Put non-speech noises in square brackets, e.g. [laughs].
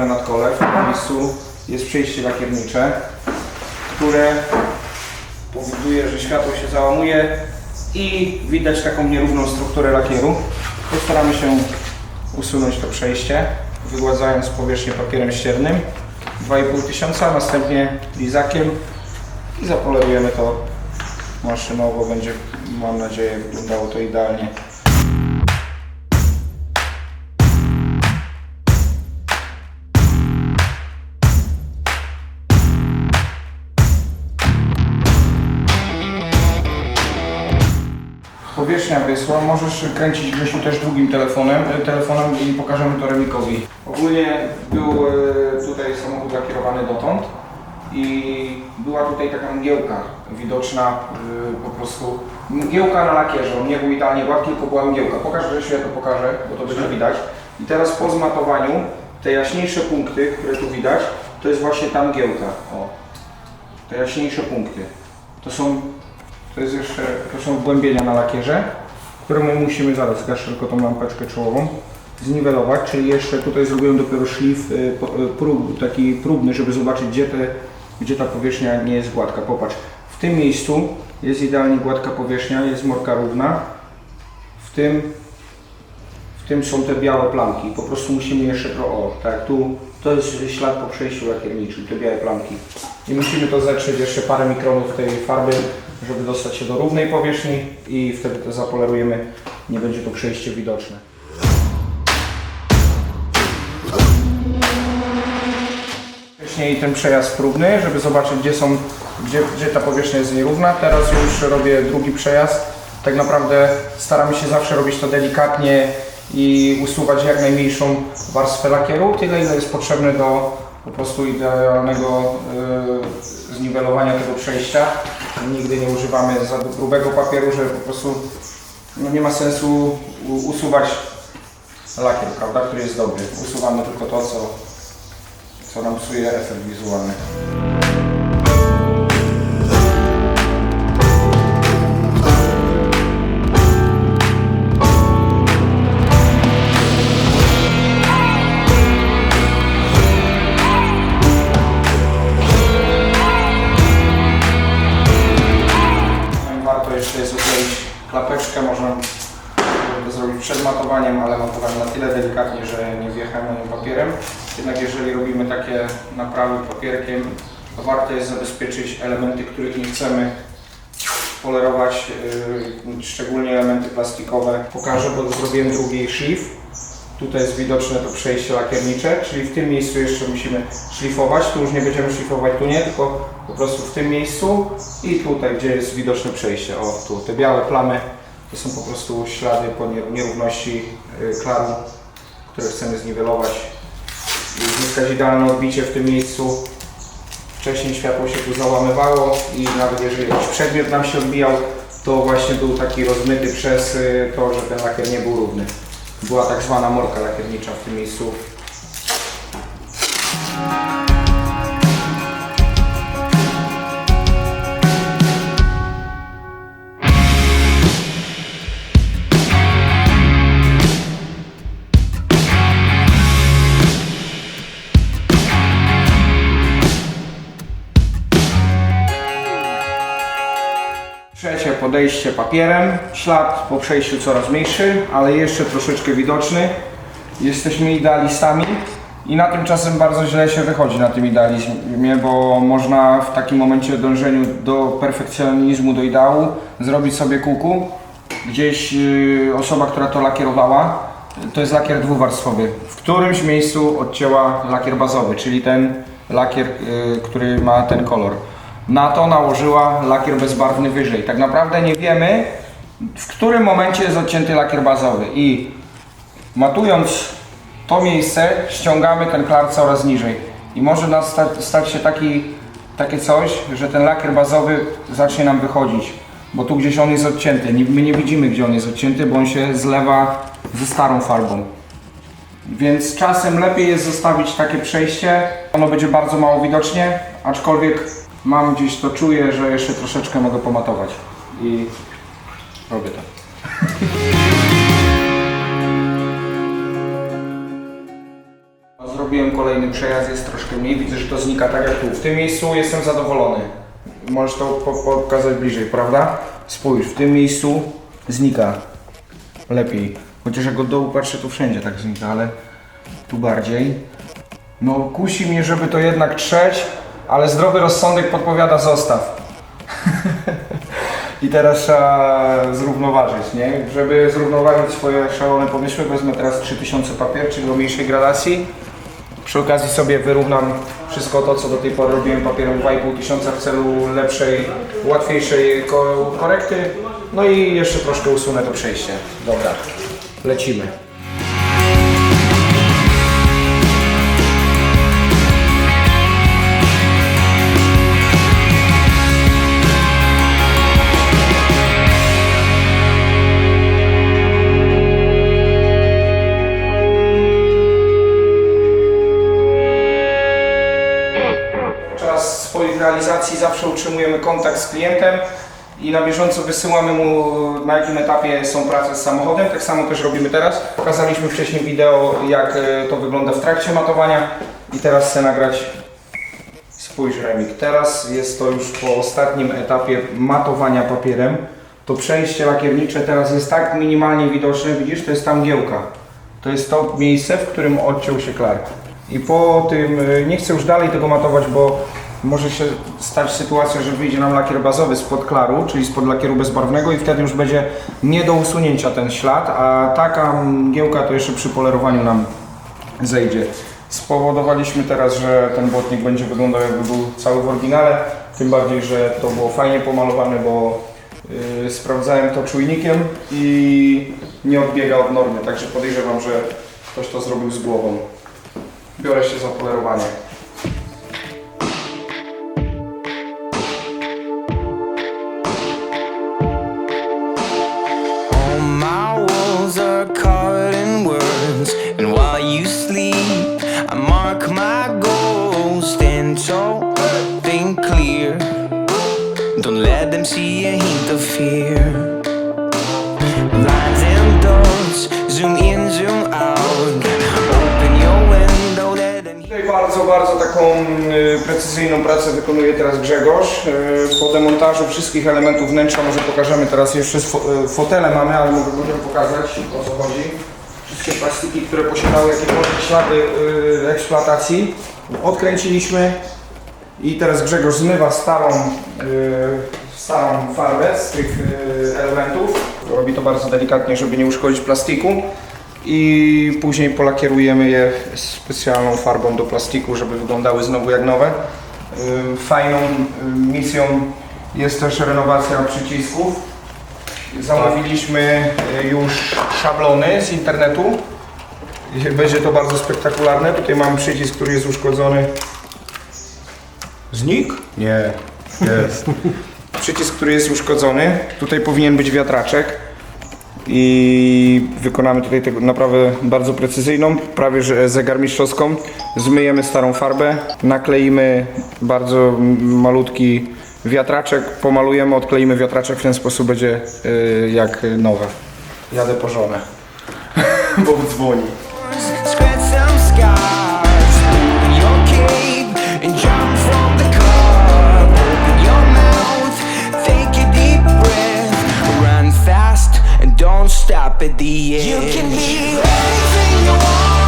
Lakierowane nadkole. W tym miejscu jest przejście lakiernicze, które powoduje, że światło się załamuje i widać taką nierówną strukturę lakieru. Postaramy się usunąć to przejście, wygładzając powierzchnię papierem ściernym 2,5 tysiąca, następnie lizakiem i zapolerujemy to maszynowo. Będzie, mam nadzieję, wyglądało to idealnie. Powierzchnia wysła, możesz kręcić Grzesiu też drugim telefonem, e, telefonem i pokażemy to Remikowi. Ogólnie był e, tutaj samochód lakierowany dotąd i była tutaj taka mgiełka widoczna e, po prostu, mgiełka na lakierze, on nie był idealnie gładki, tylko była mgiełka. Pokaż Grzesiu, ja to pokażę, bo to będzie widać. I teraz po zmatowaniu, te jaśniejsze punkty, które tu widać, to jest właśnie ta mgiełka. O, te jaśniejsze punkty. To są to jest jeszcze, to są wgłębienia na lakierze, które my musimy zaraz, zgaszę tylko tą lampeczkę czołową, zniwelować, czyli jeszcze tutaj zrobiłem dopiero szlif y, y, prób, taki próbny, żeby zobaczyć gdzie, te, gdzie ta powierzchnia nie jest gładka. Popatrz, w tym miejscu jest idealnie gładka powierzchnia, jest morka równa, w tym, w tym są te białe plamki, po prostu musimy jeszcze to, o, tak, tu, to jest ślad po przejściu lakierniczym, te białe plamki. I musimy to zetrzeć jeszcze parę mikronów tej farby, żeby dostać się do równej powierzchni i wtedy to zapolerujemy, nie będzie to przejście widoczne. Wcześniej ten przejazd próbny, żeby zobaczyć gdzie są, gdzie, gdzie ta powierzchnia jest nierówna. Teraz już robię drugi przejazd. Tak naprawdę staramy się zawsze robić to delikatnie i usuwać jak najmniejszą warstwę lakieru, tyle ile jest potrzebne do po prostu idealnego y, zniwelowania tego przejścia. Nigdy nie używamy za grubego papieru, że po prostu no nie ma sensu usuwać lakier, prawda, który jest dobry. Usuwamy tylko to, co, co nam psuje efekt wizualny. Zabezpieczyć elementy, których nie chcemy polerować, yy, szczególnie elementy plastikowe. Pokażę, bo zrobiłem drugi szlif. Tutaj jest widoczne to przejście lakiernicze, czyli w tym miejscu jeszcze musimy szlifować. Tu już nie będziemy szlifować, tu nie, tylko po prostu w tym miejscu i tutaj, gdzie jest widoczne przejście. O, tu te białe plamy to są po prostu ślady po nie- nierówności y, klaru, które chcemy zniwelować i uzyskać idealne odbicie w tym miejscu. Wcześniej światło się tu załamywało i nawet jeżeli jakiś przedmiot nam się odbijał, to właśnie był taki rozmyty przez y, to, że ten lakier nie był równy. Była tak zwana morka lakiernicza w tym miejscu. Podejście papierem. Ślad po przejściu coraz mniejszy, ale jeszcze troszeczkę widoczny. Jesteśmy idealistami i na tym czasem bardzo źle się wychodzi na tym idealizmie, bo można w takim momencie dążeniu do perfekcjonizmu, do ideału zrobić sobie kuku. Gdzieś yy, osoba, która to lakierowała, to jest lakier dwuwarstwowy. W którymś miejscu odcięła lakier bazowy, czyli ten lakier, yy, który ma ten kolor. Na to nałożyła lakier bezbarwny wyżej. Tak naprawdę nie wiemy, w którym momencie jest odcięty lakier bazowy i matując to miejsce, ściągamy ten klar coraz niżej. I może nas sta- stać się taki, takie coś, że ten lakier bazowy zacznie nam wychodzić, bo tu gdzieś on jest odcięty. My nie widzimy, gdzie on jest odcięty, bo on się zlewa ze starą farbą. Więc czasem lepiej jest zostawić takie przejście. Ono będzie bardzo mało widocznie, aczkolwiek mam gdzieś to czuję, że jeszcze troszeczkę mogę pomatować. I robię to. [laughs] Zrobiłem kolejny przejazd, jest troszkę mniej. Widzę, że to znika tak jak tu. W tym miejscu jestem zadowolony. Możesz to po pokazać bliżej, prawda? Spójrz, w tym miejscu znika lepiej. Chociaż jak od dołu patrzę, to wszędzie tak znika, ale tu bardziej. No kusi mnie, żeby to jednak trzeć, ale zdrowy rozsądek podpowiada zostaw. I teraz trzeba zrównoważyć, nie? Żeby zrównoważyć swoje szalone pomysły, wezmę teraz 3000 papier, czyli o mniejszej gradacji. Przy okazji sobie wyrównam wszystko to, co do tej pory robiłem papierem 2500 w celu lepszej, łatwiejszej ko- korekty. No i jeszcze troszkę usunę to przejście. Dobra, lecimy. Realizacji zawsze utrzymujemy kontakt z klientem i na bieżąco wysyłamy mu na jakim etapie są prace z samochodem. Tak samo też robimy teraz. Pokazaliśmy wcześniej wideo jak e, to wygląda w trakcie matowania i teraz chcę nagrać Spójrz Remik, teraz jest to już po ostatnim etapie matowania papierem. To przejście lakiernicze teraz jest tak minimalnie widoczne, widzisz, to jest tam giełka. To jest to miejsce, w którym odciął się klar. I po tym, y, nie chcę już dalej tego matować, bo może się stać sytuacja, że wyjdzie nam lakier bazowy spod klaru, czyli spod lakieru bezbarwnego i wtedy już będzie nie do usunięcia ten ślad, a taka mgiełka to jeszcze przy polerowaniu nam zejdzie. Spowodowaliśmy teraz, że ten błotnik będzie wyglądał jakby był cały w oryginale, tym bardziej, że to było fajnie pomalowane, bo yy, sprawdzałem to czujnikiem i nie odbiega od normy, także podejrzewam, że ktoś to zrobił z głową. Biorę się za polerowanie. Don't let them see a hint of fear. Lines and dots, zoom in, zoom out. Open your window, let them Tutaj bardzo, bardzo taką y, precyzyjną pracę wykonuje teraz Grzegorz. Y, po demontażu wszystkich elementów wnętrza może pokażemy teraz jeszcze fo- y, fotele mamy, ale mogę możemy pokazać o co chodzi. Wszystkie plastiki, które posiadały jakiekolwiek ślady y, eksploatacji odkręciliśmy i teraz Grzegorz zmywa starą, y, starą farbę z tych y, elementów. Robi to bardzo delikatnie, żeby nie uszkodzić plastiku i później polakierujemy je specjalną farbą do plastiku, żeby wyglądały znowu jak nowe. Y, Fajną y, misją jest też renowacja przycisków. Zamówiliśmy już szablony z internetu. Będzie to bardzo spektakularne. Tutaj mam przycisk, który jest uszkodzony. Znik? Nie, jest. Przycisk, który jest uszkodzony. Tutaj powinien być wiatraczek i wykonamy tutaj tego naprawdę bardzo precyzyjną, prawie że zegarmistrzowską. Zmyjemy starą farbę, nakleimy bardzo malutki wiatraczek, pomalujemy, odkleimy wiatraczek, w ten sposób będzie y, jak nowe. Jadę po żonę, [laughs] bo dzwoni. stop at the end. You can be anything you want.